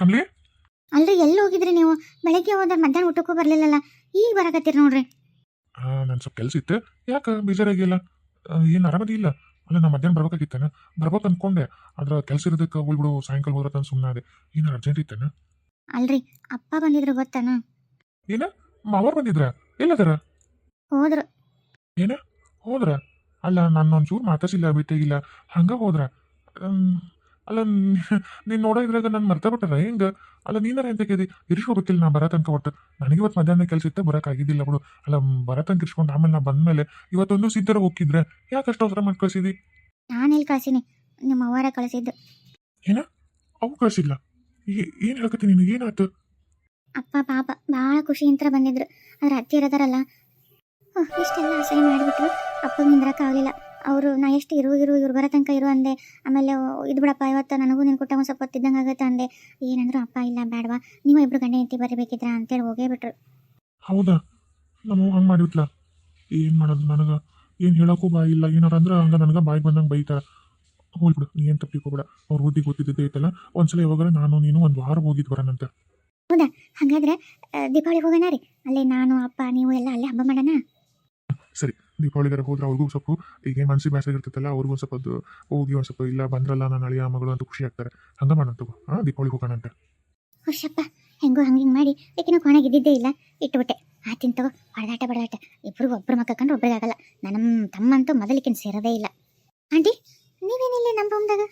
ಕಮ್ಲಿ? ಅಲ್ರಿ ಎಲ್ಲಿ ಹೋಗಿದ್ರಿ ನೀವು? ಬೆಳಗ್ಗೆ ಹೋದ್ರೆ ಮಧ್ಯಾಹ್ನ ಊಟಕ್ಕೂ ಬರ್ಲಿಲ್ಲಲ್ಲ. ಈಗ ಬರಕತ್ತೀರಿ ನೋಡ್ರಿ. ನನ್ ಸ್ವಲ್ಪ ಕೆಲಸ ಇತ್ತು. ಯಾಕೆ ಬೇಜಾರಾಗಿಲ್ಲ ಏನು ಆರಾಮದಿ ಇಲ್ಲ? ಅಲ್ಲ ನಾ ಮಧ್ಯಾಹ್ನ ಬರ್ಬೇಕಾಗಿತ್ತೇನ? ಬರ್ಬೇಕು ಅನ್ಕೊಂಡೆ. ಆದ್ರೆ ಕೆಲಸ ಇರೋದಕ್ಕೆ ಹೋಗ್ಬಿಡು ಸಾಯಂಕಾಲ ಹೋದ್ರ ತಾನು ಸುಮ್ಮನೆ ಅದೇ ಏನು ಅರ್ಜೆಂಟ್ ಇತ್ತೇನ? ಅಲ್ರಿ ಅಪ್ಪ ಬಂದಿದ್ರು ಗೊತ್ತಾನ? ಏನ? ಮಾವರ್ ಬಂದಿದ್ರ? ಎಲ್ಲದರ? ಏನ? ಹೋದ್ರ? ಅಲ್ಲ ನಾನು ಒಂಚೂರು ಮಾತಾಡ್ಸಿಲ್ಲ ಬಿಟ್ಟಿಗಿಲ್ಲ. ಹಂಗ ಹೋದ್ರ? ಅಲ್ಲ ನೀನು ನೋಡೋ ಇದ್ರಾಗ ನಾನು ಮರ್ತ ಬಿಟ್ಟರ ಹೆಂಗ? ಅಲ್ಲ ನೀನಾರ ಎಂತ ಕೇಳಿ ಇರಿಸ್ಕೋಬೇಕಿಲ್ಲ ನಾ ಬರ ತನಕ ಒಟ್ಟು ನನಗೆ ಇವತ್ತು ಮಧ್ಯಾಹ್ನ ಕೆಲಸ ಇತ್ತು ಬರಕ್ ಆಗಿದ್ದಿಲ್ಲ ಬಿಡು. ಅಲ್ಲ ಬರ ತನಕ ಇರ್ಸ್ಕೊಂಡು ಆಮೇಲೆ ನಾ ಬಂದಮೇಲೆ ಇವತ್ತೊಂದು ಸಿದ್ಧರ ಹೋಗಿದ್ರೆ ಯಾಕೆ ಅಷ್ಟು ಅವಸರ ಮಾಡಿ ಕಳಿಸಿದಿ? ನಾನು ಇಲ್ಲಿ ಕಳ್ಸೀನಿ? ನಿಮ್ಮ ಅವರ ಕಳಿಸಿದ್ದು. ಅವು ಕಳಿಸಿಲ್ಲ. ಏನು ಹೇಳ್ಕತಿ ನಿನಗೆ ಏನಾಯ್ತು? ಅಪ್ಪ ಪಾಪ ಭಾಳ ಖುಷಿಯಿಂದ ಬಂದಿದ್ರು. ಅದ್ರ ಹತ್ತಿರದಾರಲ್ಲ ಇಷ್ಟೆಲ್ಲ ಆಸೆ ಮಾಡಿಬಿಟ್ರು. ಅಪ್ಪಗೆ ನಿಂದ್ರಕ್ಕಾಗಲಿಲ್ಲ. ಅವರು ನಾ ಎಷ್ಟು ಇರು ಇರು ಇವ್ರು ಬರೋ ತನಕ ಇರು ಅಂದೆ. ಆಮೇಲೆ ಇದು ಬಿಡಪ್ಪ ಇವತ್ತು ನನಗೂ ನಿನ್ನ ಕೊಟ್ಟ ಒಂದು ಸ್ವಲ್ಪ ಹೊತ್ತಿದ್ದಂಗೆ ಆಗುತ್ತೆ ಅಂದೆ. ಏನಂದ್ರು ಅಪ್ಪ ಇಲ್ಲ ಬೇಡವಾ ನೀವು ಇಬ್ರು ಗಂಡ ಹೆಂಡತಿ ಬರಬೇಕಿದ್ರ? ಅಂತೇಳಿ ಹೋಗೇ ಬಿಟ್ರು. ಹೌದಾ? ನಮ್ಮ ಹಂಗೆ ಮಾಡಿಬಿಟ್ಲ ಏನು ಮಾಡೋದು ನನಗೆ? ಏನು ಹೇಳೋಕ್ಕೂ ಬಾಯಿ ಇಲ್ಲ. ಏನಾರ ಅಂದ್ರೆ ಹಂಗೆ ನನಗೆ ಬಾಯಿ ಬಂದಂಗೆ ಬೈತಾರ. ಹೋಗ್ಬಿಡು ನೀ ಏನು ತಪ್ಪಿಕೋಬೇಡ ಅವ್ರ ಬುದ್ಧಿ ಗೊತ್ತಿದ್ದೇ ಐತಲ್ಲ ಒಂದ್ಸಲ ಯಾವಾಗಾರ ನಾನು ನೀನು ಒಂದು ವಾರ ಹೋಗಿದ್ದು ಬರೋಣಂತೆ. ಹಾಗಾದ್ರೆ ಹಂಗಾದ್ರೆ ದೀಪಾವಳಿ ಹೋಗೋಣ ರೀ. ಅಲ್ಲೇ ನಾನು ಅಪ್ಪ ನೀವು ಎಲ್ಲ ಅಲ್ಲೇ ಹಬ್ಬ ಮಾಡೋಣ? ಸರಿ. ದೀಪಾವಳಿಗಾರ ಹೋದ್ರೆ ಅವ್ರಿಗೂ ಸ್ವಲ್ಪ ಈಗ ಮನ್ಸಿಗೆ ಬೇಸರ ಇರ್ತೈತಲ್ಲ, ಅವ್ರಿಗೂ ಒಂದು ಸ್ವಲ್ಪ ಅದು ಹೋಗಿ ಒಂದು ಸ್ವಲ್ಪ ಇಲ್ಲ ಬಂದ್ರಲ್ಲ ನಾನು ಅಳಿಯ ಮಗಳು ಅಂತ ಖುಷಿ ಆಗ್ತಾರೆ. ಹಂಗೆ ಮಾಡೋಣ ತಗೋ, ಹಾಂ ದೀಪಾವಳಿ ಹೋಗೋಣ ಅಂತ. ವರ್ಷಪ್ಪ ಹೆಂಗೋ ಹಂಗೆ ಹಿಂಗೆ ಮಾಡಿ ಏಕೆ ನಾವು ಕೊನೆಗಿದ್ದಿದ್ದೇ ಇಲ್ಲ ಇಟ್ಬಿಟ್ಟೆ ಆತಿನ ತಗೋ ಬಡದಾಟ ಇಬ್ರು ಒಬ್ರು ಮಕ್ಕ ಕಂಡು ಒಬ್ರಿಗೆ ಆಗಲ್ಲ. ನನ್ನ ತಮ್ಮಂತೂ ಮೊದಲಿಕಿನ ಸೇರೋದೇ ಇಲ್ಲ. ಆಂಟಿ, ನೀವೇನಿಲ್ಲ ನಮ್ಮ ರೂಮ್ದಾಗ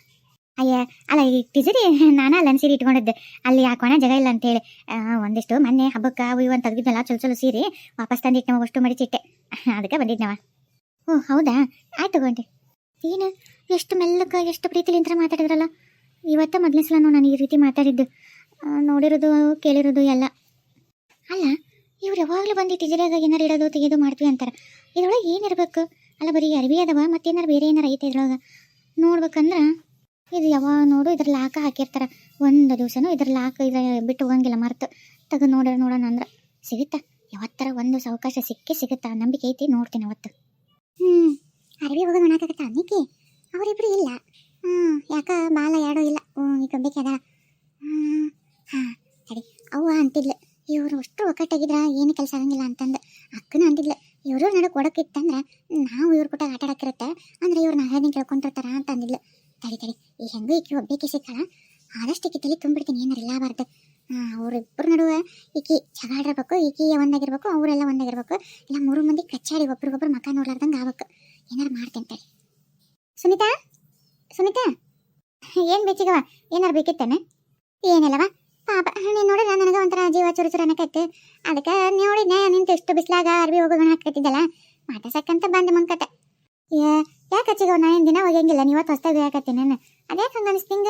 ಅಯ್ಯ, ಅಲ್ಲ, ಈ ಟಿಜರಿ ನಾನು ಅಲ್ಲನ್ ಸೀರೆ ಇಟ್ಕೊಂಡಿದ್ದೆ. ಅಲ್ಲಿ ಆ ಕೊಣ ಜಾಗ ಇಲ್ಲ ಅಂತೇಳಿ. ಹೇಳಿ ಒಂದಿಷ್ಟು ಮೊನ್ನೆ ಹಬ್ಬಕ್ಕೆ ಅವು ಅಂತ ತೆಗ್ದಿದ್ನಲ್ಲ, ಚಲೋ ಚಲೋ ಸೀರೆ. ವಾಪಸ್ ತಂದಿಟ್ಟು ನಾವು ಅಷ್ಟು ಮಡಿಚಿಟ್ಟೆ ಅದಕ್ಕೆ ಬಂದಿದ್ನವ. ಓ, ಹೌದಾ? ಆಯ್ತು ತಗೊಂಡೆ ಏನು? ಎಷ್ಟು ಮೆಲ್ಲಕ್ಕ ಎಷ್ಟು ಪ್ರೀತಿಲಿಂತ್ರ ಮಾತಾಡಿದ್ರಲ್ಲ? ಇವತ್ತ ಮೊದಲನೇ ಸಲ ನಾನು ಈ ರೀತಿ ಮಾತಾಡಿದ್ದು. ನೋಡಿರೋದು, ಕೇಳಿರೋದು ಎಲ್ಲ. ಅಲ್ಲ, ಇವ್ರು ಯಾವಾಗಲೂ ಬಂದು ಟಿಜರಿಯಾಗ ಏನಾರು ಇಡೋದು, ತೆಗೆದು ಮಾಡ್ತೀವಿ ಅಂತಾರೆ. ಇದ್ರೊಳಗೆ ಏನಿರ್ಬೇಕು? ಅಲ್ಲ, ಬರೀ ಅರಿವಿ ಅದಾವ ಮತ್ತೇನಾರು ಬೇರೆ ಏನಾರು ಐತೆ ಇದ್ರೊಳಗೆ? ನೋಡ್ಬೇಕಂದ್ರೆ ಇದು ಯಾವಾಗ ನೋಡು ಇದ್ರ ಲಾಕ ಹಾಕಿರ್ತಾರೆ. ಒಂದು ದಿವಸನೂ ಇದ್ರ ಲಾಕ ಇದ ಬಿಟ್ಟು ಹೋಗಂಗಿಲ್ಲ, ಮರ್ತು. ತಗ ನೋಡ, ನೋಡೋಣ ಅಂದ್ರೆ. ಸಿಗುತ್ತಾ? ಯಾವತ್ತರ ಒಂದು ಅವಕಾಶ ಸಿಕ್ಕೇ ಸಿಗುತ್ತಾ? ನಂಬಿಕೆ ಐತಿ, ನೋಡ್ತೀನಿ ಅವತ್ತು. ಹ್ಞೂ ಅರವಿ ಹೋಗೋದು ಮಾಡಕ್ಕಾಗತ್ತಾ ಅನ್ನಿಕೆ ಅವರಿಬ್ರು ಇಲ್ಲ ಹ್ಞೂ ಯಾಕ ಬಾಲ ಯಾಡೋ ಇಲ್ಲ ಹ್ಞೂ ಈಗ ಬೇಕದ ಹ್ಞೂ ಹಾಂ ಸರಿ ಅವ್ವ ಅಂತಿದ್ಲು ಇವರು ಅಷ್ಟು ಒಕ್ಕಟ್ಟಾಗಿದ್ರ ಏನು ಕೆಲಸ ಆಗಂಗಿಲ್ಲ ಅಂತಂದು ಅಕ್ಕನ ಅಂತಿದ್ಲು ಇವ್ರ ನಡು ಕೊಡಕ್ಕಿತ್ತಂದ್ರೆ ನಾವು ಇವ್ರ ಕೊಟ್ಟಾಗ ಆಟ ಆಡಕ್ಕಿರುತ್ತೆ ಅಂದ್ರೆ ಇವ್ರನ್ನ ಹೇಳ್ದಂಗೆ ಕೇಳ್ಕೊಂತಿರ್ತಾರ ಅಂತ ಅಂದಿದ್ಲು ತಡಿ ತಡಿ ಈ ಹೆಂಗೂ ಈಕಿ ಒಬ್ಬೇಕೆ ಸಿಕ್ಕಲ್ಲ ಆದಷ್ಟು ಈಕಿ ತಲೆ ತುಂಬಿಡ್ತೀನಿ, ಏನಾರು ಇಲ್ಲಬಾರ್ದು ಅವರಿಬ್ಬರ ನಡುವೆ ಈಕಿ ಜಗಾಡಿರ್ಬೇಕು ಈಕಿ ಒಂದಾಗಿರ್ಬೇಕು, ಅವರೆಲ್ಲ ಒಂದಾಗಿರ್ಬೇಕು. ಇಲ್ಲ, ಮೂರು ಮಂದಿ ಕಚ್ಚಾಡಿ ಒಬ್ರಿಗೊಬ್ರು ಮಕ ನೋಡ್ಲಾರ್ದಂಗೆ ಆಗ್ಬೇಕು. ಏನಾರು ಮಾಡ್ತೇನೆ ಸುಮಿತಾ ಸುನೀತಾ? ಏನು ಬೇಕಿಗವ ಏನಾರು ಬೇಕಿತ್ತೇನೆ? ಏನಿಲ್ಲವ ಪಾಪ, ನೀನು ನೋಡಿದ್ರೆ ನನಗೆ ಒಂಥರ ಜೀವ ಚುರು ಚುರು ಅನ್ನಕತ್ತೆ ಅದಕ್ಕೆ ನೋಡಿದ್ನೆ ನಿಂತು ಎಷ್ಟು ಬಿಸಿಲಾಗ ಅರ್ಬಿ ಹೋಗೋಣ ಹಾಕತ್ತಿದ್ದಲ್ಲ ಮಾತಾಡ್ಸಕ್ಕಂತ ಬಂದೆ ಏ, ಯಾಕೆ ಹಚ್ಚಿಗವ ನಾನು ದಿನ ಹೋಗಂಗಿಲ್ಲ ನೀವತ್ತು ಹೊಸ್ತಾಗಿ ಹಾಕತ್ತೀನಿ ನಾನು ಅದ್ಯಾಕೆ ಹಂಗೆ ಅನಿಸ್ತಿಂಗ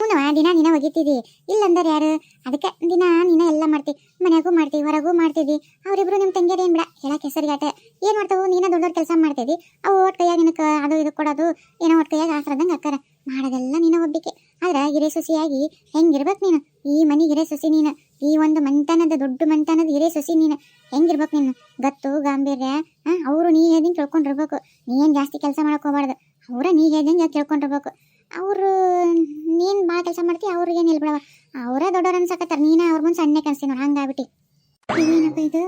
ಹ್ಞೂ ದಿನ ದಿನ ಇಲ್ಲ ಇಲ್ಲಂದ್ರೆ ಯಾರು? ಅದಕ್ಕೆ ದಿನ ನೀನ ಎಲ್ಲ ಮಾಡ್ತಿ. ಮನೆಗೂ ಮಾಡ್ತಿ, ಹೊರಗೂ ಮಾಡ್ತೀವಿ ಅವರಿಬ್ರು ನಿಮ್ಮ ತಂಗಿಯರು ಏನು ಬಿಡ? ಹೇಳಕ್ಕೆ ಹೆಸರಿಗಾಟ. ಏನು ಮಾಡ್ತಾವು? ನೀನ ದೊಡ್ಡ ದೊಡ್ಡ ಕೆಲಸ ಮಾಡ್ತೀವಿ ಅವು ಒಟ್ಟು ಕೈಯಾಗ ನಿನಗೆ ಅದು ಇದು ಕೊಡೋದು, ಏನೋ ಒಟ್ಟು ಕೈಯಾಗ ಆಸರದಂಗೆ ಅಕ್ಕಾರ ಮಾಡೋದೆಲ್ಲ ನೀನ ಒಬ್ಬಿಕೆ. ಆದ್ರೆ ಹಿರೇ ಸೊಸಿಯಾಗಿ ಹೆಂಗಿರ್ಬೇಕು ನೀನು? ಈ ಮನೆ ಹಿರೇ ಸೊಸಿ ನೀನು? ಈ ಒಂದು ಮಂತನದ ದೊಡ್ಡ ಮಂತನದ ಹಿರೇ ಸೊಸಿ ನೀನು? ಹೆಂಗಿರ್ಬೇಕು ನೀನು? ಗತ್ತು, ಗಾಂಭೀರ್ಯ ಅವರು ನೀ ಹೇಳ್ದಂಗೆ ತಿಳ್ಕೊಂಡಿರ್ಬೇಕು. ನೀ ಏನು ಜಾಸ್ತಿ ಕೆಲಸ ಮಾಡಕ್ ಹೋಗ್ಬಾರ್ದು. ಅವರ ನೀ ಹೇಳ್ದಂಗೆ ಕೇಳ್ಕೊಂಡಿರ್ಬೇಕು ಅವರು, ನೀನು ಭಾಳ ಕೆಲಸ ಮಾಡ್ತೀವಿ ಅವ್ರಿಗೆ ಏನು ಹೇಳ್ಬಿಡವ? ಅವರೇ ದೊಡ್ಡವ್ರು ಅನ್ಸಕತ್ತಾರೆ, ನೀನ ಅವ್ರ ಮುಂದೆ ಸಣ್ಣ ಕನ್ಸ್ತೀನಿ ನೋಡಿ ಹಂಗಾಗ್ಬಿಟ್ಟು ಏನಪ್ಪ ಇದು?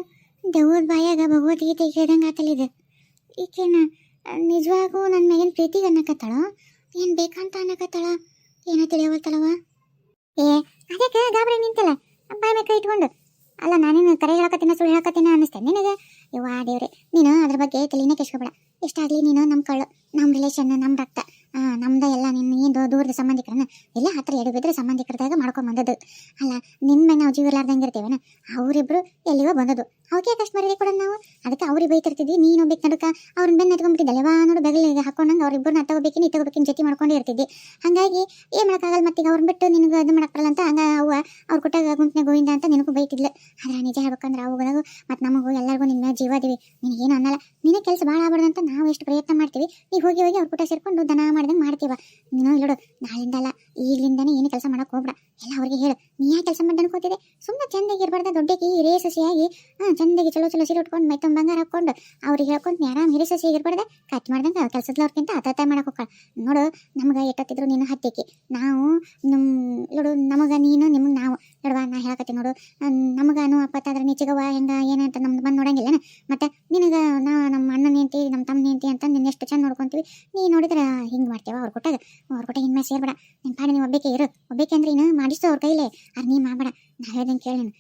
ದೇವ್ರ ಬಾಯಾಗ ಭಗವದ್ಗೀತೆ ಕೇಳ್ದಂಗೆ ಆತಲ್ಲ ಇದು. ಈಕೇನ, ನಿಜವಾಗೂ ನನ್ನ ಮೇಗಿನ ಪ್ರೀತಿಗೆ ಅನ್ನಕತ್ತಾಳ? ಏನು ಬೇಕಂತ ಅನ್ನಕತ್ತಾಳ? ಏನೋ ತಿಳಿಯವಲ್ತಳವ ಏ ಅದಕ್ಕೆ ಗಾಬರಿ ನಿಂತಲ್ಲ. ಬಾಯ್ ಮೇಕ ಇಟ್ಕೊಂಡು. ಅಲ್ಲ, ನಾನೇನು ಕರೆ ಹೇಳಕತ್ತೀನ, ಸುಳ್ಳು ಹೇಳಕತ್ತೀನ ಅನ್ನಿಸ್ತೇನೆ. ನಿನಗೆ? ಇವ್ವಾ ದೇವ್ರೆ, ನೀನು ಅದ್ರ ಬಗ್ಗೆ ತಲೆನೇ ಕೆಸ್ಕೊಬೇಡ ಆಗಲಿ ನೀನು ನಮ್ಮ ಕಳ್ಳು ನಮ್ಮ ರಿಲೇಷನ್ ನಮ್ಮ ರಕ್ತ. ನಮ್ದ ಎಲ್ಲ ನಿನ್ನ ದೂರದ ಸಂಬಂಧಿಕರನ್ನ ಎಲ್ಲ ಹತ್ರ ಎಡು ಬಿದ್ರೆ ಸಂಬಂಧಿಕರದಾಗ ಮಾಡ್ಕೊಂಡ್ ಬಂದದ್ದು. ಅಲ್ಲ ನಿಮ್ಮೆ ನಾವು ಜೀವ ಇರ್ಲಾರ್ದಂಗೆ ಇರ್ತೇವೇನ? ಅವರಿಬ್ರು ಎಲ್ಲಿಗೋ ಬಂದದ್ದು. ಅವಕ್ಕೆ ಕಷ್ಟ ಮರ್ಯಾದೆ ಕೂಡ ನಾವು. ಅದಕ್ಕೆ ಅವ್ರಿಗೆ ಬೈತಿರ್ತಿದ್ವಿ ನೀನು ಬೇಕು ನಡುಕ. ಅವ್ರನ್ನ ಬೆನ್ನ ಎತ್ಕೊಂಡ್ಬಿಟ್ಟಿದ್ದಲ್ಲ ಅಲ್ಲವಾ, ನೋಡು, ಬೆಗಲಿಗೆ ಹಾಕೊಂಡಂಗೆ ಅವ್ರಿಬ್ಬರನ್ನ ತಗೋಬೇಕಿನ ತಗೋಬೇಕಿನ ಜೊತೆ ಮಾಡ್ಕೊಂಡೇ ಇರ್ತಿದ್ವಿ. ಹಾಗಾಗಿ ಏನು ಮಾಡೋಕ್ಕಾಗಲ್ಲ ಮತ್ತೀಗ ಅವ್ರನ್ನ ಬಿಟ್ಟು ನಿನಗೆ ಅದು ಮಾಡಕ್ ಅಂತ ಹಂಗ ಅವ ಅವ್ರ ಕೊಟ್ಟಾಗ ಗುಂಪಿನ ಗೋವಿಂದ ಅಂತ ನಿನಗೂ ಬೈತಿದ್ಲು. ಆದ್ರೆ ನಿಜ ಹೇಳ್ಬೇಕಂದ್ರೆ ಅವುಗಳಿಗೂ ಮತ್ತು ನಮಗೂ ಎಲ್ಲರಿಗೂ ನಿನ್ನ ಜೀವದಿವಿ ನಿನಗೇನು ಅನ್ನಲ್ಲ. ನಿನ್ನ ಕೆಲಸ ಭಾಳ ಆಗ್ಬಾರ್ದು ಅಂತ ನಾವು ಎಷ್ಟು ಪ್ರಯತ್ನ ಮಾಡ್ತೀವಿ. ಈಗ ಹೋಗಿ ಹೋಗಿ ಅವ್ರ ಕೂಟ ಸೇರ್ಕೊಂಡು ದನ ಮಾಡ್ದಂಗೆ ಮಾಡ್ತೀವ. ನೀನು ಇಲ್ಲೋಡು ನಾಳಿಂದ ಅಲ್ಲ, ಈಗಲಿಂದನೇ ಏನು ಕೆಲಸ ಮಾಡಕ್ಕೆ ಹೋಗ್ಬೇಡ. ಎಲ್ಲ ಅವ್ರಿಗೆ ಹೇಳು. ನೀ ಯಾಕೆ ಕೆಲಸ ಮಾಡಿ ಅನ್ಕೋತಿದೆ ಸುಮ್ಮನೆ ಚಂದಾಗಿ ಇರಬಾರ್ದ ದೊಡ್ಡಕ್ಕೆ ಹಿರೇ ಸಸಿಯಾಗಿ. ಹಾಂ, ಚಂದಾಗಿ ಚಲೋ ಚಲೋ ಸೀರೆ ಉಟ್ಕೊಂಡು ಮೈ ತುಂಬ ಬಂಗಾರ ಹಾಕೊಂಡು ಅವ್ರಿಗೆ ಹೇಳ್ಕೊಂಡು ಆರಾಮ್ ಹಿರೇ ಸಸಿಯಾಗಿ ಇರ್ಬಾರ್ದ. ಕಟ್ ಮಾಡ್ದಂಗೆ ಕೆಲಸದವ್ರಕ್ಕಿಂತ ಹತ್ತ ಮಾಡಕ್ಕೆ ಹೋಗ್ತಾಳ ನೋಡು, ನಮ್ಗೆ ಎಟ್ಟತ್ತಿದ್ರು ನೀನು ಹತ್ತಿಕ್ಕಿ. ನಾವು ನಮ್ಮ ನೋಡು, ನಮಗೆ ನೀನು, ನಿಮ್ಗೆ ನಾವು. ನೋಡುವ, ನಾ ಹೇಳಕತ್ತೀನಿ ನೋಡು. ನಮಗಾನು ಅಪ್ಪತ್ತಾದ್ರೆ ನೀ ಚಿಗವ್ವ ಹೆಂಗ ಏನಂತ ನಮ್ದು ಬಂದು ನೋಡಂಗಿಲ್ಲ ಮತ್ತೆ ನಿನಗೆ ನಾ ನಮ್ಮ ಅಣ್ಣನ ಹೆಂಡತಿ, ನಮ್ಮ ತಮ್ಮನ ಹೆಂಡತಿ ಅಂತ ನಿನ್ನ ಎಷ್ಟು ಚಂದ ನೋಡ್ಕೊಂತೀವಿ. ನೀ ನೋಡಿದ್ರೆ ಹಿಂಗೆ ಮಾಡ್ತೇವ ಅವ್ರು ಕೊಟ್ಟಾಗ ಅವ್ರು ಕೊಟ್ಟಾಗ ಇನ್ಮೇಲೆ ಸೇರ್ಬೇಡ. ನಿನ್ನ ಪಾಡಿ ನೀವು ಒಬ್ಬಕ್ಕೆ ಇರು. ಒಬ್ಬಕ್ಕೆ ಅಂದ್ರೆ ನೀನು ಮಾಡಿಸ್ತು ಅವ್ರ ಕೈಲೇ. ಅದು ನೀ ಮಾಡಬೇಡ. ನಾ ಹೇಳ್ದಂಗೆ ಕೇಳಿ ನೀನು.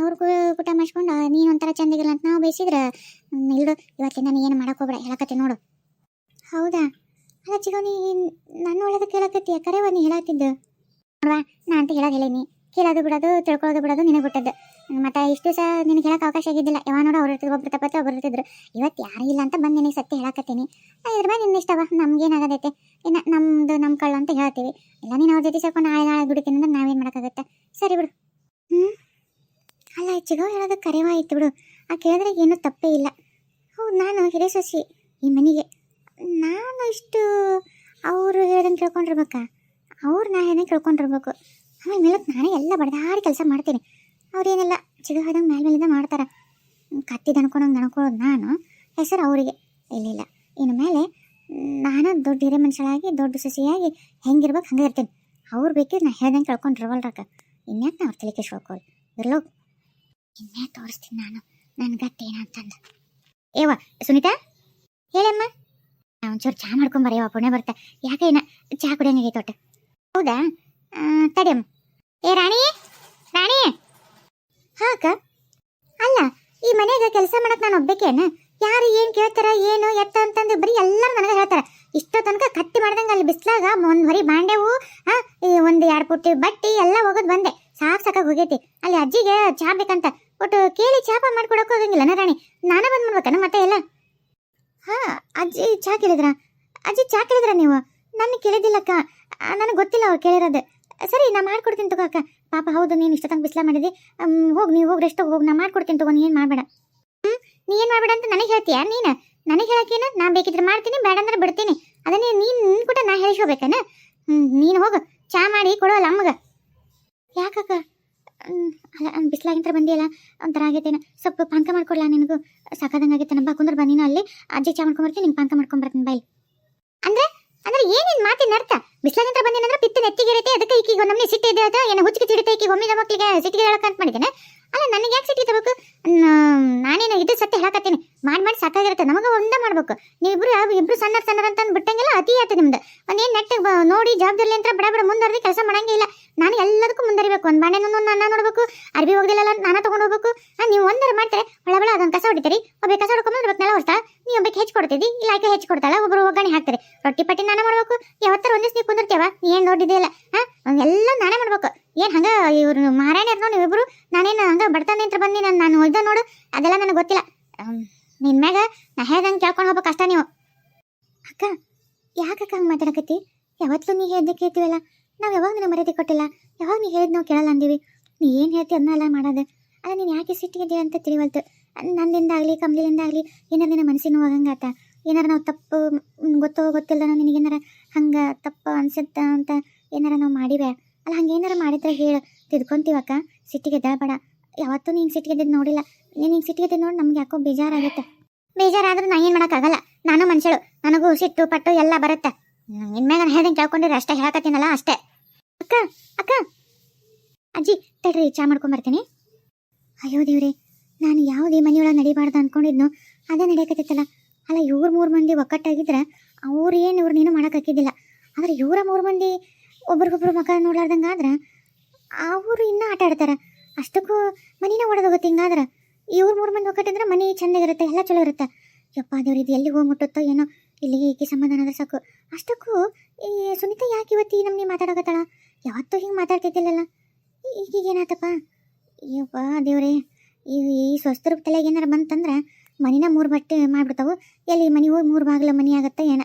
ಅವ್ರ ಕುಟ ಮಾಡಿಸ್ಕೊಂಡು ನೀನು ಒಂಥರ ಚಂದಿಗಿಲ್ಲ ಅಂತ ನಾವು ಬಯಸಿದ್ರೆ ಇಲ್ಡು, ಇವತ್ತಿಂದ ನೀ ಏನು ಮಾಡಕ್ಕೆ ಹೋಗ್ಬೇಡ. ಹೇಳಕತ್ತಿ ನೋಡು. ಹೌದಾ? ಅಲ್ಲ ಚಿಗೋ, ನೀ ನನ್ನ ಒಳ್ಳೇದು ಕೇಳಕತ್ತಿ. ಕರೆವ ನೀ ಹೇಳತ್ತಿದ್ದು. ನೋಡ್ವಾ, ನಾ ಅಂತ ಹೇಳೋದು ಹೇಳೀನಿ. ಕೇಳೋದು ಬಿಡೋದು, ತಿಳ್ಕೊಳ್ಳೋದು ಬಿಡೋದು, ನಿನಗೆ ಬಿಟ್ಟದ್ದು. ಮತ್ತೆ ಇಷ್ಟು ದಿವಸ ನಿನಗೆ ಹೇಳಕ್ಕೆ ಅವಕಾಶ ಆಗಿದ್ದಿಲ್ಲ. ಯಾವ ನೋಡು, ಅವ್ರು ಇರ್ತಿದ್ರು ಒಬ್ರು ತಪ್ಪತ್ತೆ ಒಬ್ರು ಇರ್ತಿದ್ರು ಇವತ್ತು ಯಾರು ಇಲ್ಲ ಅಂತ ಬಂದು ನಿನಗೆ ಸತ್ಯ ಹೇಳಕತ್ತೀನಿ. ಇದ್ರ ಮೇಲೆ ನಿನ್ನ ಇಷ್ಟವ, ನಮ್ಗೇನಾಗದೈತೆ? ಇನ್ನು ನಮ್ಮದು ನಮ್ಮ ಕಳ್ಳ ಅಂತ ಹೇಳ್ತೀವಿ. ಇಲ್ಲ, ನೀನು ಅವ್ರ ಜೊತೆ ಸೇರ್ಕೊಂಡು ನಾಳೆ ನಾಳೆ ದುಡಿತೀನಿ ಅಂದ್ರೆ ನಾವೇನು ಮಾಡೋಕ್ಕಾಗತ್ತೆ? ಸರಿ ಬಿಡು. ಹ್ಞೂ ಅಲ್ಲ, ಚಿಗೋ ಹೇಳೋದು ಕರೆವಾಯಿತು ಬಿಡು. ಆ, ಕೇಳಿದ್ರೆ ಏನೂ ತಪ್ಪೇ ಇಲ್ಲ. ಹೌದು, ನಾನು ಹಿರೇ ಸೊಸಿ ಈ ಮನೆಗೆ. ನಾನು ಇಷ್ಟು ಅವರು ಹೇಳ್ದಂಗೆ ಕೇಳ್ಕೊಂಡಿರ್ಬೇಕಾ? ಅವ್ರು ನಾ ಹೇಳ್ದಂಗೆ ಕೇಳ್ಕೊಂಡಿರ್ಬೇಕು. ಆಮೇಲೆ ಮೇಲಕ್ಕೆ ನಾನೇ ಎಲ್ಲ ಬಡದಾರಿ ಕೆಲಸ ಮಾಡ್ತೀನಿ. ಅವ್ರೇನೆಲ್ಲ ಚಿಗ ಹೇಳ್ದಂಗೆ ಮೇಲೆ ಮೇಲಿಂದ ಮಾಡ್ತಾರೆ ಕತ್ತಿದ ಅನ್ಕೊಂಡಂಗೆ ಅನ್ಕೊಳ್ಳೋದು ನಾನು, ಹೆಸರು ಅವರಿಗೆ. ಇಲ್ಲ ಇನ್ನು ಮೇಲೆ, ನಾನು ದೊಡ್ಡ ಹಿರೇ ಮನುಷ್ಯಳಾಗಿ, ದೊಡ್ಡ ಸಸಿಯಾಗಿ ಹೆಂಗಿರ್ಬೇಕು ಹಂಗೆ ಇರ್ತೀನಿ. ಅವ್ರು ಬೇಕಿದ್ರೆ ನಾ ಹೇಳ್ದಂಗೆ ಕೇಳ್ಕೊಂಡಿರವಲ್ರಕ್ಕ ಇನ್ಯಾಕೆ ನಾ ಅವ್ರ ತಲೆ ಕೆಸ್ಕೊಳ್ಕೊಳ್ಳಿ ಇರ್ಲೋ. ಇನ್ನೇ ತೋರಿಸ್ತೀನಿ ನಾನು? ನನ್ನ ಗಟ್ಟಿ ಏನಂತಂದು ಏವ ಸುನೀತಾ? ಹೇಳಮ್ಮ. ಒಂಚೂರು ಚಹಾ ಮಾಡ್ಕೊಂಬರ್ಯವ ಪುಣ್ಯ ಬರ್ತಾ. ಯಾಕೆ ಏನ ಚಹಾ ಕುಡಿಯಂಗೆ ಒಟ್ಟು ಹೌದಾ? ತಡಿಯಮ್ಮ. ಏ, ರಾಣಿ? ರಾಣಿ? ಹಾಕ? ಅಲ್ಲ, ಈ ಮನೆಗೆ ಕೆಲಸ ಮಾಡಕ್ ನಾನು ಒಬ್ಬಕೇನ? ಯಾರು ಏನ್ ಕೇಳ್ತಾರ, ಏನು, ಎತ್ತ ಅಂತಂದು ಬರೀ ಎಲ್ಲರೂ ನನಗೆ ಹೇಳ್ತಾರ. ಇಷ್ಟೋ ತನಕ ಕಟ್ಟಿ ಮಾಡ್ದಂಗೆ ಅಲ್ಲಿ ಬಿಸ್ಲಾಗ ಒಂದ್ ಹೊರಿ ಬಾಂಡೆವು ಈ ಒಂದು ಎರಡು ಪುಟ್ಟಿ ಬಟ್ಟಿ ಎಲ್ಲ ಹೋಗೋದು ಬಂದೆ. ಸಾಕ್ ಸಾಕಾಗಿ ಹೋಗೈತಿ. ಅಲ್ಲಿ ಅಜ್ಜಿಗೆ ಚಹಾ ಬೇಕಂತ. ಒಟ್ಟು ಕೇಳಿ ಚಾಪ ಮಾಡ್ಕೊಡಕ್ ಹೋಗಂಗಿಲ್ಲ ರಾಣಿ? ನಾನೇ ಬಂದ್ ಮಾಡ್ಬೇಕನ ಮತ್ತೆ ಎಲ್ಲ? ಹಾ, ಅಜ್ಜಿ ಚಹಾ ಕೇಳಿದ್ರ? ಅಜ್ಜಿ ಚಹಾ ಕೇಳಿದ್ರ ನೀವು? ನನ್ನ ಕೇಳಿದಿಲ್ಲಕ್ಕ ನನಗೆ ಗೊತ್ತಿಲ್ಲ ಅವ್ರು ಕೇಳಿರೋದು. ಸರಿ, ನಾ ಮಾಡ್ಕೊಡ್ತೀನಿ ತಗೋ ಅಕ್ಕ. ಪಾಪ ಹೌದು, ನೀನು ಇಷ್ಟ ತನಕ ಬಿಸ್ಲ ಮಾಡಿದೆ ಹೋಗಿ, ನೀವು ಹೋಗಿ ರೆಸ್ಟ್ ಹೋಗಿ, ನಾ ಮಾಡ್ಕೊಡ್ತೀನಿ ತಗೋ, ನೀನು ಮಾಡಬೇಡ. ಹ್ಞೂ ನೀ ಏನು ಮಾಡಬೇಡ ಅಂತ ನನಗೆ ಹೇಳ್ತೀಯ ನೀನು? ನನಗೆ ಹೇಳಕ್ಕೇನು? ನಾ ಬೇಕಿದ್ರೆ ಮಾಡ್ತೀನಿ, ಬೇಡ ಅಂದ್ರೆ ಬಿಡ್ತೀನಿ. ಅದನ್ನೇ ನೀನು ನಿನ್ನ ಕೂಡ ನಾ ಹೇಳಿಸ್ಕೋಬೇಕೇನ? ಹ್ಞೂ ನೀನು ಹೋಗು, ಚಾ ಮಾಡಿ ಕೊಡೋಲ್ಲ ಅಮ್ಮಗ. ಯಾಕಕ್ಕ? ಅಲ್ಲ ಬಿಸ್ಲಾಗಿಂತ ಬಂದಿಯಲ್ಲ, ಒಂಥರ ಆಗೈತೇನ. ಸ್ವಲ್ಪ ಪಾನಕ ಮಾಡ್ಕೊಡ್ಲಾ ನಿನಗೂ? ಸಾಕಾದಂಗೆ ಆಗೈತೆ ನಮ್ಮ ಕುಂದ್ರ ಬಂದಿನ ನೀನು ಅಲ್ಲಿ. ಅಜ್ಜಿ ಚಾ ಮಾಡ್ಕೊಂಬರ್ತೀನಿ, ನಿಂಗೆ ಪಾನಕ ಮಾಡ್ಕೊಂಬರ್ತೀನಿ ಬಾಯ್ ಅಂದ್ರೆ? ಅಂದ್ರೆ ಏನೇನ್ ಮಾತಿನ ಅರ್ಥ? ಬಿಸ್ಲಾಗಿಂತ ಬಂದೇನಂದ್ರೆ ಪಿತ್ತ ನೆತ್ತಿಗಿರುತ್ತೆ ಅದಕ್ಕೆ ಈಕಿಗೆ ನಮ್ಮ ಸಿಟ್ಟು ಇದೆ ಅದ ಏನೋ ಹುಚ್ಚಿಗೆ ತಿಡಿತೆ ಈಕಿಗೆ ಒಮ್ಮಿದ ಮಕ್ಕಳಿಗೆ ಸಿಟ್ಟಿಗೆ ಹೇಳಕ್ಕಂತ ಮಾಡಿದ್ದೇನೆ. ಅಲ್ಲ, ನನಗೆ ಯಾಕೆ ಸಿಟ್ಟಿಗೆ ತಗೋಕು ನಾನೇನು ಇದು ಸತ್ಯ ಹೇಳಕತ್ತೀನಿ. ಮಾಡಿ ಮಾಡಿ ಸಾಕಾಗಿರುತ್ತೆ. ನಮಗೆ ಒಂದೇ ಮಾಡ್ಬೇಕು. ನೀವಿಬ್ರು ಇಬ್ರು ಸಣ್ಣ ಸಣ್ಣ ಅಂತ ಬಿಟ್ಟಂಗೆಲ್ಲ ಅತಿ ಆಯ್ತು ನಿಮ್ದು. ಒಂದೇನು ನೆಟ್ ನೋಡಿ ಜವಾಬ್ದಾರಿ ಅಂತ ಬಡ ಬಡ ಮುಂದುವರೆದು ಕೆಲಸ ಮಾಡಂಗಿಲ್ಲ ನಾನು ಎಲ್ಲದಕ್ಕೂ ಮುಂದರಿಬೇಕು ಒಂದು ಬಾಣೆನೂ ನಾನು ನೋಡ್ಬೇಕು. ಅರ್ಬಿ ಹೋಗ್ದಿಲ್ಲ ನಾನು ತಗೊಂಡು ಹೋಗ್ಬೇಕು. ನೀವು ಒಂದರ ಮಾಡ್ತಾರೆ. ಒಳ ಬಳ ಅದೊಂದು ಕಸ ಹೊಡಿತೀರಿ. ಒಬ್ಬ ಕಸ ಹೊಡ್ಕೊಂಡು ನೆಲ ಹೊಡ್ತಾ? ನೀವು ಒಬ್ಬಕ್ಕೆ ಹೆಚ್ಚು ಕೊಡ್ತಿದ್ದಿ? ಇಲ್ಲ ಆಕೆ ಹೆಚ್ಚು ಕೊಡ್ತಾಳ? ಒಬ್ಬರು ಒಗ್ಗರಣೆ ಹಾಕ್ತಾರೆ. ರೊಟ್ಟಿ ಪಟ್ಟಿ ನಾನೇ ಮಾಡ್ಬೇಕು. ಯಾವತ್ತರ ಒಂದ್ ದಿವ್ಸ ನೀವು ಕುಂದಿರ್ತೇವ ಏನು ನೋಡಿದ್ದಿಲ್ಲ ಹಾಂ ಎಲ್ಲ ನಾನೇ ಮಾಡ್ಬೇಕು. ಏನ್ ಹಂಗ ಇವ್ರು ಮಾರಾಯಣ ನೋಡಿ ನೀವಿಬ್ರು? ನಾನೇನು ಹಂಗೆ ಬಡ್ತಾನೆ ಅಂತ ಬಂದು ನಾನು ನಾನು ಹೊಯ್ದ ನೋಡು. ಅದೆಲ್ಲ ನನಗೆ ಗೊತ್ತಿಲ್ಲ. ನಿನ್ ಮ್ಯಾಗ ನಾ ಹೇಳ್ದಂಗೆ ಕೇಳ್ಕೊಂಡು ಹೋಗ್ಬೇಕು ಅಷ್ಟ ನೀವು. ಅಕ್ಕ, ಯಾಕಕ್ಕ ಹಂಗೆ ಮಾತಾಡಕತ್ತಿ? ಯಾವತ್ತೂ ನೀ ಹೇಳ್ದೆ ಕೇಳ್ತೀವಲ್ಲ? ನಾವು ಯಾವಾಗ ನಿನ್ನ ಮರ್ಯಾದೆ ಕೊಟ್ಟಿಲ್ಲ? ಯಾವಾಗ ನೀ ಹೇಳಿದ್ ನಾವು ಕೇಳಲ್ಲ ಅಂದೀವಿ. ನೀ ಏನು ಹೇಳ್ತಿ ಅದನ್ನೆಲ್ಲ ಮಾಡೋದು? ಅಲ್ಲ, ನೀನು ಯಾಕೆ ಸಿಟ್ಟಿಗೆ ಅಂತ ತಿಳಿವಲ್ತು. ನಂದಿಂದ ಆಗಲಿ ಕಮ್ಲಿಯಿಂದ ಆಗಲಿ, ಏನಾರ ನಿನ್ನ ಮನಸ್ಸಿನ ಹೋಗಂಗಾತ ಏನಾರ ನಾವು ತಪ್ಪು ಗೊತ್ತೋ ಗೊತ್ತಿಲ್ಲ ನಿನಗೇನಾರ ಹಂಗೆ ತಪ್ಪು ಅನ್ಸುತ್ತ ಅಂತ ಏನಾರ ನಾವು ಮಾಡಿವೆ ಅಲ್ಲ, ಹಂಗೆ ಏನಾರ ಮಾಡಿದ್ರೆ ಹೇಳು. ತಿದ್ಕೊಂತೀವಕ್ಕ? ಸಿಟ್ಟಿಗೆ ಬೇಡ ಯಾವತ್ತೂ ನೀನು ಸಿಟ್ಟಿಗೆ ನೋಡಿಲ್ಲ. ನೀನು ಹಿಂಗೆ ಸಿಟ್ಟಿಗೆ ನೋಡಿ ನಮ್ಗೆ ಯಾಕೋ ಬೇಜಾರಾಗುತ್ತೆ. ಬೇಜಾರಾದ್ರೂ ನಾನು ಏನು ಮಾಡೋಕ್ಕಾಗಲ್ಲ. ನಾನು ಮನುಷ್ಯಳು. ನನಗೂ ಸಿಟ್ಟು, ಪಟ್ಟು ಎಲ್ಲ ಬರುತ್ತೆ. ಇನ್ಮೇಲೆ ನಾನು ಹೇಳ್ದಂಗೆ ಕೇಳ್ಕೊಂಡಿರಿ ಅಷ್ಟೇ ಹೇಳಕತ್ತೀನಲ್ಲ ಅಷ್ಟೇ. ಅಕ್ಕ ಅಕ್ಕ. ಅಜ್ಜಿ, ತಡ್ರಿ, ಚಾ ಮಾಡ್ಕೊಂಬರ್ತೀನಿ ಅಯ್ಯೋ ದೇವ್ರಿ, ನಾನು ಯಾವುದೇ ಮನೆಯೊಳಗೆ ನಡಿಬಾರ್ದು ಅನ್ಕೊಂಡಿದ್ನು, ಅದೇ ನಡೆಯಕತ್ತಿತ್ತಲ್ಲ. ಅಲ್ಲ, ಇವ್ರು ಮೂರು ಮಂದಿ ಒಕ್ಕಟ್ಟಾಗಿದ್ರೆ ಅವ್ರು ಏನು ಇವ್ರು ನೀನು ಮಾಡೋಕ್ಕಾಕಿದ್ದಿಲ್ಲ ಆದ್ರೆ ಇವರ ಮೂರು ಮಂದಿ ಒಬ್ರಿಗೊಬ್ರು ಮಕ ನೋಡ್ಲಾರ್ದಂಗೆ ಆದ್ರೆ ಅವರು ಇನ್ನೂ ಆಟ ಆಡ್ತಾರೆ. ಅಷ್ಟಕ್ಕೂ ಮನೇನ ಒಡೆದೋಗುತ್ತೆ ಹಿಂಗಾದ್ರೆ. ಇವ್ರು ಮೂರು ಮಂದಿ ಒಕ್ಕಟ್ಟಿದ್ರೆ ಮನೆ ಚೆಂದಾಗಿರುತ್ತೆ ಎಲ್ಲ ಚಲೋ ಇರುತ್ತೆ. ಯಪ್ಪ ದೇವ್ರು, ಇದು ಎಲ್ಲಿಗೆ ಹೋಗಿ ಮುಟ್ಟುತ್ತೋ ಏನೋ ಇಲ್ಲಿಗೆ ಈಕೆ ಸಮಾಧಾನ ಆದ್ರೆ ಸಾಕು. ಅಷ್ಟಕ್ಕೂ ಈ ಸುನೀತಾ ಯಾಕೆ ಇವತ್ತು ಈ ನಮ್ನಿ ಮಾತಾಡಕತ್ತಾಳ? ಯಾವತ್ತೂ ಹಿಂಗೆ ಮಾತಾಡ್ತಿದ್ದಿಲ್ಲಲ್ಲ. ಈಗೀಗ ಏನಾತಪ್ಪ? ಯಪ್ಪ ದೇವ್ರೇ, ಈ ಈ ಸ್ವಸ್ಥರ ತಲೆಗೆ ಏನಾರು ಬಂತಂದ್ರೆ ಮನಿನ ಮೂರು ಬಟ್ಟೆ ಮಾಡ್ಬಿಡ್ತಾವು. ಎಲ್ಲಿ ಮನೆ ಹೋಗಿ ಮೂರು ಬಾಗಿಲ ಮನೆ ಆಗತ್ತೆ ಏನ?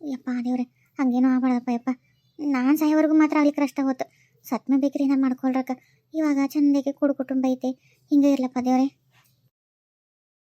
ಯಪ್ಪ ದೇವ್ರೆ, ಹಂಗೇನೋ ಆಗ್ಬಾರ್ದಪ್ಪ ಯಪ್ಪ. ನಾನು ಸಾಯೋವರೆಗೂ ಮಾತ್ರ ಆಗ್ಲಿಕ್ಕೆ ಕಷ್ಟ ಹೋತು. ಸತ್ಮ ಬೇಕ್ರಿ ಏನಾರು ಮಾಡ್ಕೊಳ್ರಕ್ಕ ಇವಾಗ ಚಂದಗೆ ಕೂಡು ಕುಟುಂಬ ಐತೆ. ಹಿಂಗೆ ಇರ್ಲಪ್ಪ ದೇವ್ರೆ.